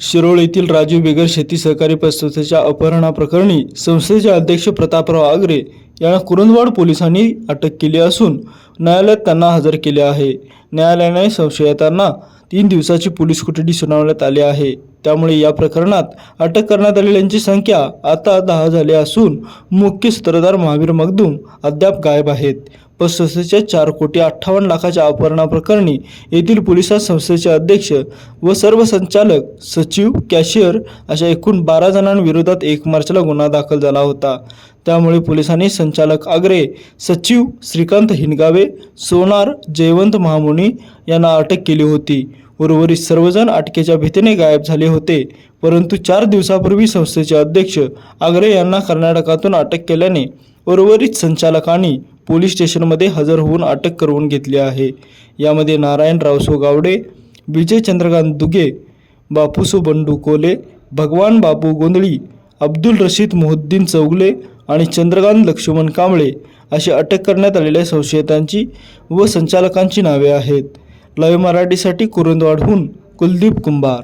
शिरोळ येथील राजीव बेगर शेती सहकारी संस्थेच्या अपहरणाप्रकरणी संस्थेचे अध्यक्ष प्रतापराव आगरे यांना कुरुंदवाड पोलिसांनी अटक केली असून न्यायालयात त्यांना हजर केले आहे. न्यायालयाने संशयितांना तीन दिवसाची पोलीस कोठडी सुनावण्यात आली आहे. त्यामुळे या प्रकरणात अटक करण्यात आलेल्यांची संख्या आता दहा झाली असून मुख्य सूत्रधार महावीर मगदूम अद्याप गायब आहेत. पतसंस्थेच्या चार कोटी अठ्ठावन्न लाखाच्या अपहरणाप्रकरणी येथील पोलिसात संस्थेचे अध्यक्ष व सर्व संचालक सचिव कॅशियर अशा एकूण बारा जणांविरोधात एक मार्चला गुन्हा दाखल झाला होता. त्यामुळे पोलिसांनी संचालक आग्रे सचिव श्रीकांत हिनगावे सोनार जयवंत महामुनी यांना अटक केली होती. उर्वरित सर्वजण अटकेच्या भीतीने गायब झाले होते. परंतु चार दिवसापूर्वी संस्थेचे अध्यक्ष आगरे यांना कर्नाटकातून अटक केल्याने उर्वरित संचालकांनी पोलीस स्टेशनमध्ये हजर होऊन अटक करवून घेतली आहे. यामध्ये नारायण रावसो गावडे विजय चंद्रकांत दुगे बापूसो बंडू कोले भगवान बापू गोंधळी अब्दुल रशीद मोहुद्दीन चौगले आणि चंद्रकांत लक्ष्मण कांबळे अशी अटक करण्यात आलेल्या संशयितांची व संचालकांची नावे आहेत. लाईव्ह मराठीसाठी कुरुंदवाडहून कुलदीप कुंभार.